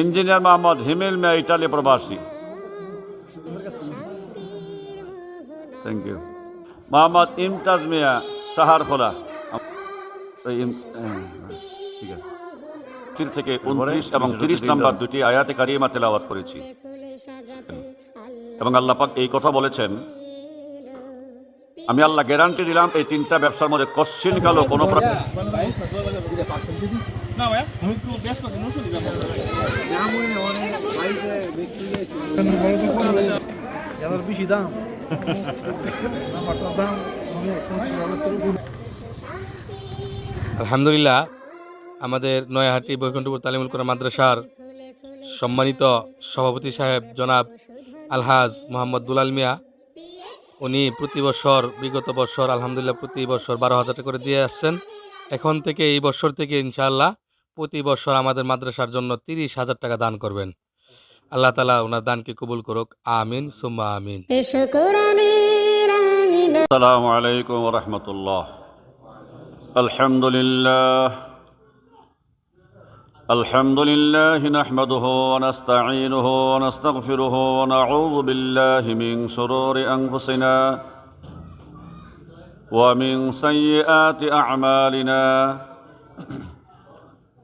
Engineer Mohammad Himel মিয়া Italy প্রবাসী। Thank you Mohammad Imtaj Mia Saharkhola. হ্যাঁ, ঠিক আছে। তিন থেকে উনত্রিশ এবং তিরিশ নম্বর দুটি আয়াতে কারিমা তেলাওয়াত করেছি। এবং আল্লাহ পাক এই কথা বলেছেন আমি আল্লাহ গ্যারান্টি দিলাম এই তিনটা ব্যবসার মধ্যে কশ্চিন কালো কোনো বেশি দাম। আলহামদুলিল্লাহ আমাদের নয়াহাটি বৈকুণ্ঠপুর তালিমুল কোরআন মাদ্রাসার সম্মানিত সভাপতি সাহেব জনাব আলহাজ মোহাম্মদ দুলাল মিয়া। উনি প্রতি বছর বিগত বছর আলহামদুলিল্লাহ প্রতি বছর বারো হাজার টাকা করে দিয়ে আসছেন। এখন থেকে এই বছর থেকে ইনশাআল্লাহ প্রতি বছর আমাদের মাদ্রাসার জন্য তিরিশ হাজার টাকা দান করবেন আল্লাহ তালা ওনার দানকে কবুল করুক আমিন সুম্মা আমিন এসো কোরআনের আঙিনা السلام عليكم ورحمة الله الحمد لله الحمد لله نحمده ونستعينه ونستغفره ونعوذ بالله من شرور أنفسنا ومن سيئات أعمالنا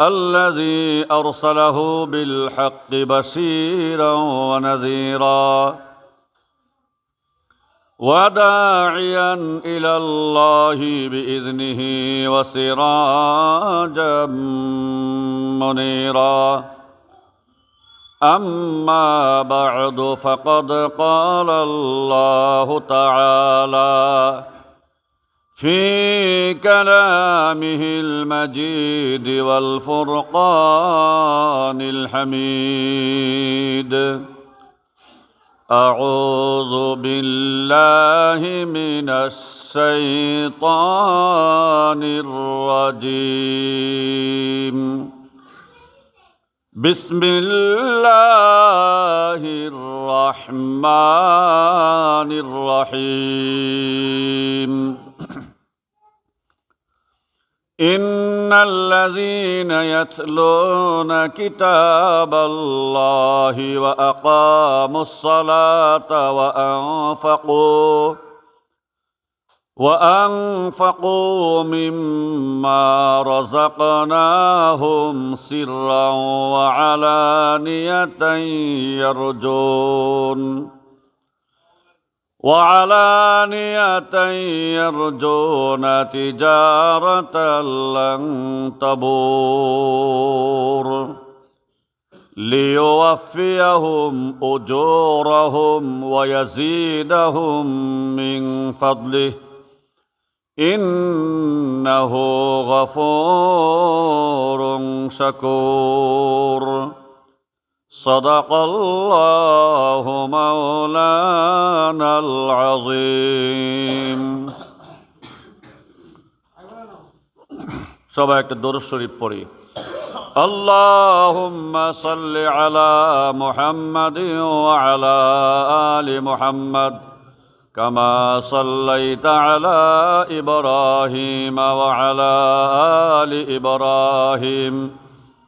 الذي أرسله بالحق بشيرا ونذيرا وداعيا إلى الله بإذنه وسراجا منيرا. أما بعد فقد قال الله تعالى في كلامه المجيد والفرقان الحميد. أعوذ بالله من الشيطان الرجيم. بسم الله الرحمن الرحيم. إن الذين يتلون كتاب الله وأقاموا الصلاة وأنفقوا وأنفقوا مما رزقناهم سرا وعلانية يرجون وعلانية يرجون تجارة لن تبور ليوفيهم أجورهم ويزيدهم من فضله إنه غفور شكور صدق الله مولانا العظيم সবাই একটা দরুদ শরীফ পড়ি اللهم صل على محمد وعلى آل محمد كما صليت على إبراهيم وعلى آل إبراهيم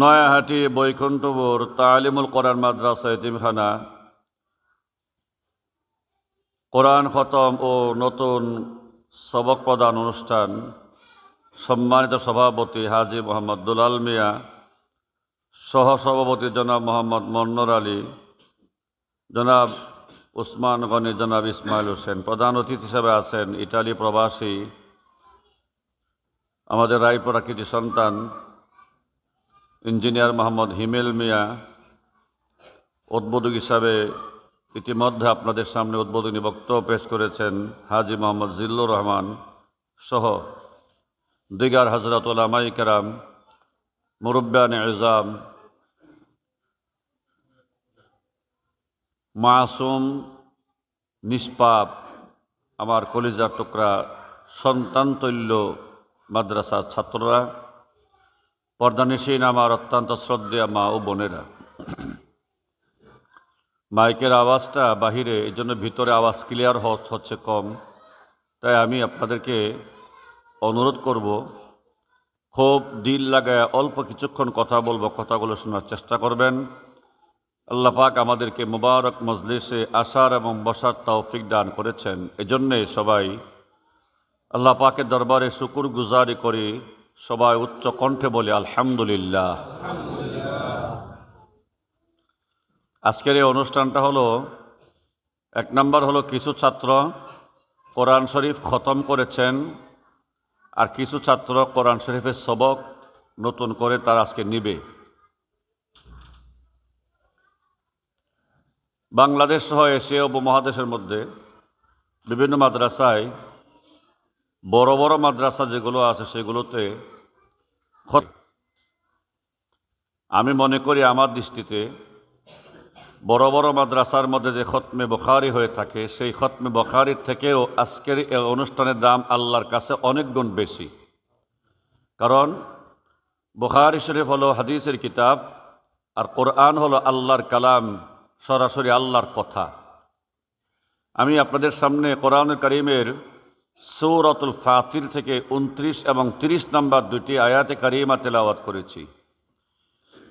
নয়াহাটি বৈকুণ্ঠপুর তালিমুল কোরআন মাদ্রাসা এতিমখানা। কোরআন খতম ও নতুন সবক প্রদান অনুষ্ঠান। সম্মানিত সভাপতি হাজি মোহাম্মদ দুলাল মিয়া, সহসভাপতি জনাব মোহাম্মদ মন্নর আলী, জনাব উসমান গনি, জনাব ইসমাইল হোসেন। প্রধান অতিথি হিসাবে আছেন ইটালি প্রবাসী, আমাদের রায়পুরা কৃতি সন্তান ইঞ্জিনিয়ার মোহাম্মদ হিমেল মিয়া, উদ্বোধক হিসাবে ইতিমধ্যে আপনাদের সামনে উদ্বোধনী বক্তব্য পেশ করেছেন হাজি মোহাম্মদ জিল্লুর রহমান সহ দিগার হজরত ওলামাই কেরাম মুরব্বান এজাম মাসুম নিষ্পাপ, আমার কলিজার টুকরা সন্তান তৈল্য মাদ্রাসার ছাত্ররা। পর্দানিসীন আমার অত্যন্ত শ্রদ্ধেয় মা ও বোনেরা। মাইকের আওয়াজটা বাহিরে, এই জন্য ভিতরে আওয়াজ ক্লিয়ার হচ্ছে কম। তাই আমি আপনাদেরকে অনুরোধ করব, খুব দিল লাগায় অল্প কিছুক্ষণ কথা বলব, কথাগুলো শোনার চেষ্টা করবেন। আল্লাহ পাক আমাদেরকে মুবারক মজলিসে আসার এবং বসার তৌফিক দান করেছেন। এজন্যে সবাই আল্লাহ পাকের দরবারে শুকুর গুজারি করি। সবাই উচ্চ কণ্ঠে বলে, আলহামদুলিল্লাহ। আজকের এই অনুষ্ঠানটা হলো, এক নম্বর হলো কিছু ছাত্র কোরআন শরীফ খতম করেছেন, আর কিছু ছাত্র কোরআন শরীফের সবক নতুন করে তার আজকে নিবে। বাংলাদেশ সহ এশিয়া উপমহাদেশের মধ্যে বিভিন্ন মাদ্রাসায় বড় বড় মাদ্রাসা যেগুলো আছে সেগুলোতে আমি মনে করি আমার দৃষ্টিতে বড় বড় মাদ্রাসার মধ্যে যে খতমে বখারি হয়ে থাকে, সেই খতমে বখারির থেকেও আজকের এই অনুষ্ঠানের দাম আল্লাহর কাছে অনেক গুণ বেশি। কারণ বুখারি শরীফ হলো হাদিসের কিতাব আর কোরআন হলো আল্লাহর কালাম, সরাসরি আল্লাহর কথা। আমি আপনাদের সামনে কোরআন করিমের সৌরতুল ফাতির থেকে উনত্রিশ এবং তিরিশ নম্বর দুটি আয়াতে কারিমা তেলাওয়াত করেছি।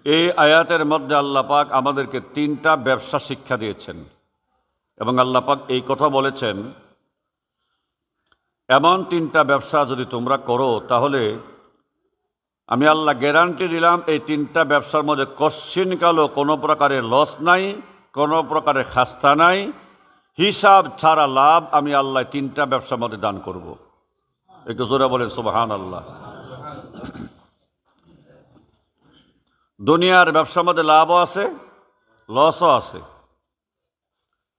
এই আয়াতের মধ্যে আল্লাহ পাক আমাদেরকে তিনটা ব্যবসা শিক্ষা দিয়েছেন এবং আল্লাহ পাক এই কথা বলেছেন, এমন তিনটা ব্যবসা যদি তোমরা করো, তাহলে আমি আল্লাহ গ্যারান্টি দিলাম এই তিনটা ব্যবসার মধ্যে কশ্চিন কালো কোনো প্রকারের লস নাই, কোনো প্রকারের খাস্তা নাই হিসাব ছাড়া লাভ আমি আল্লাহ তিনটা ব্যবসার মধ্যে দান করব। একটু জোরে বলেন সুবাহান আল্লাহ দুনিয়ার ব্যবসার মধ্যে লাভও আছে লসও আছে।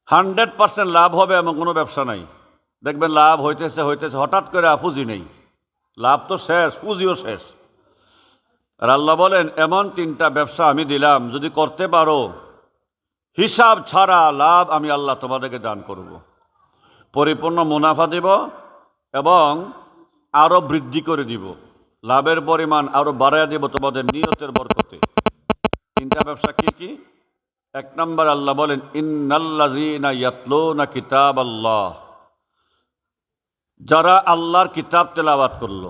হান্ড্রেড পার্সেন্ট লাভ হবে এমন কোনো ব্যবসা নাই। দেখবেন লাভ হইতেছে হইতেছে, হঠাৎ করে পুঁজি নেই। লাভ তো শেষ, পুঁজিও শেষ। আর আল্লাহ বলেন, এমন তিনটা ব্যবসা আমি দিলাম, যদি করতে পারো হিসাব ছাড়া লাভ আমি আল্লাহ তোমাদেরকে দান করব। পরিপূর্ণ মুনাফা দিব এবং আরও বৃদ্ধি করে দিব। লাভের পরিমাণ আরও বাড়াইয়া দিব তোমাদের নিয়তের বরকতে। তিনটা ব্যবসা কি কি? এক নম্বর আল্লাহ বলেন, ইন্নাল্লাযীনা ইয়াতলুনা কিতাব আল্লাহ যারা আল্লাহর কিতাব তেলাওয়াত করল।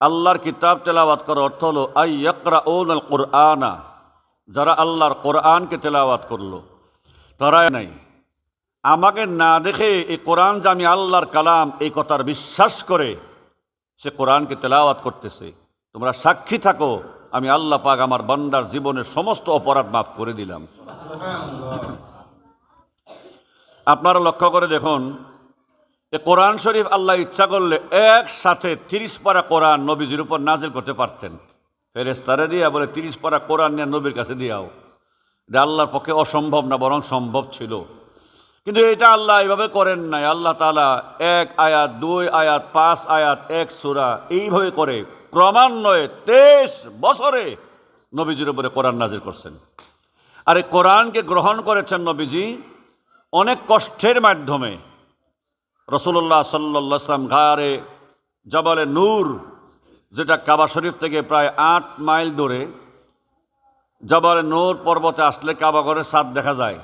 আল্লাহর কিতাব তেলাওয়াত করার অর্থ হলো আই ইয়াকরা ওন আল কোরআনা। যারা আল্লাহর কোরআনকে তেলাওয়াত করল তারা নাই। আমাকে না দেখে এই কোরআন যে আমি আল্লাহর কালাম, এই কথার বিশ্বাস করে সে কোরআনকে তেলাওয়াত করতেছে। তোমরা সাক্ষী থাকো, আমি আল্লাহ পাক আমার বান্দার জীবনের সমস্ত অপরাধ মাফ করে দিলাম। আপনারা লক্ষ্য করে দেখুন, এ কোরআন শরীফ আল্লাহ ইচ্ছা করলে একসাথে তিরিশ পারা কোরআন নবীজির উপর নাজিল করতে পারতেন। ফেরেস্তারে দিয়া বলে, তিরিশ পারা কোরআন নিয়ে নবীর কাছে দিয়াও। এটা আল্লাহর পক্ষে অসম্ভব না, বরং সম্ভব ছিল। কিন্তু এটা আল্লাহ এইভাবে করেন নাই। আল্লাহ তালা এক আয়াত, দুই আয়াত, পাঁচ আয়াত, এক সুরা এইভাবে করে ক্রমান্বয়ে তেইশ বছরে নবীজির উপরে কোরআন নাজির করছেন। আর এই কোরআনকে গ্রহণ করেছেন নবীজি অনেক কষ্টের মাধ্যমে। রসুল্লাহ সাল্লা সাল্লাম ঘাড়ে জবালে নূর যেটা কাবা শরীফ থেকে প্রায় আট মাইল দূরে জবালে নূর পর্বতে আসলে কাবাগরের সাদ দেখা যায়।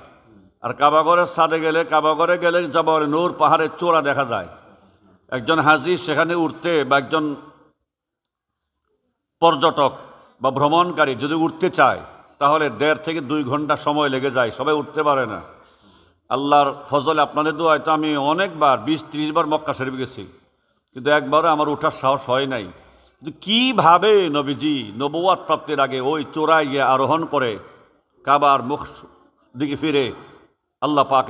আর কাবাগরের সাদে গেলে কাবাগরে গেলে জবালে নূর পাহাড়ের চূড়া দেখা যায়। একজন হাজি সেখানে উঠতে বা একজন পর্যটক বা ভ্রমণকারী যদি উঠতে চায়, তাহলে দেড় থেকে দুই ঘণ্টা সময় লেগে যায়, সবাই উঠতে পারে না। আল্লাহর ফজলে আপনাদের দোয়ায় তো আমি অনেকবার, বিশ ত্রিশ বার মক্কা শরীফ গেছি। কিন্তু একবারও আমার উঠার সাহস হয় নাই। কীভাবে নবীজি নবুয়াত প্রাপ্তির আগে ওই চোরাই গিয়ে আরোহণ করে কাবার মুখ দিকে ফিরে আল্লাহ পাক